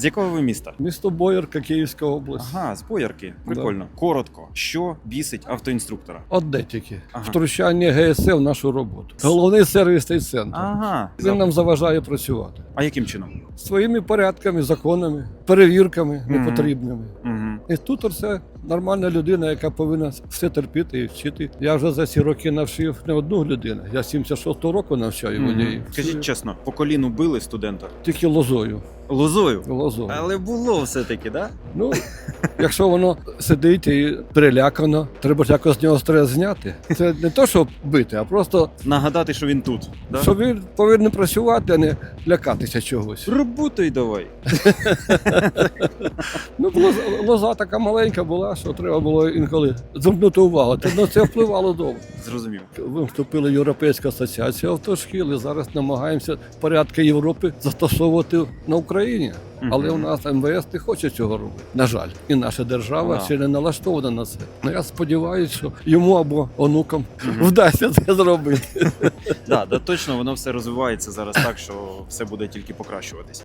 З якого ви міста? Місто Боярка, Київська область. Ага, з боярки. Прикольно. Коротко. Що бісить автоінструктора? Одне тільки. Ага. Втручання ГСЕ в нашу роботу. Головний сервісний центр. Ага. Він нам заважає працювати. А яким чином? Своїми порядками, законами, перевірками непотрібними. Угу. тут це нормальна людина, яка повинна все терпіти і вчити. Я вже за ці роки навчив не одну людину. Я з 76-го року навчаю водіїв. Скажіть чесно, по коліну били студента? Тільки лозою. Лозою. лозою. Але було все-таки, да? Ну, якщо воно сидить і перелякано, треба ж якось з нього стрес зняти. Це не то, щоб бити, а просто Нагадати, що він тут. Да? що він повинен працювати, а не лякатися чогось. Работай давай. Ну, лоза, лоза така маленька була, що треба було інколи звернути увагу. Це, ну, це впливало довго. Зрозумів. Ми вступили в Європейську асоціацію автошкіл і зараз намагаємося порядки Європи застосовувати на Україні. Але у нас МВС не хоче цього робити. На жаль, і наша держава ще не налаштована на це. Ну я сподіваюся, що йому або онукам вдасться це зробити. Да, да, точно воно все розвивається зараз так, що все буде тільки покращуватись.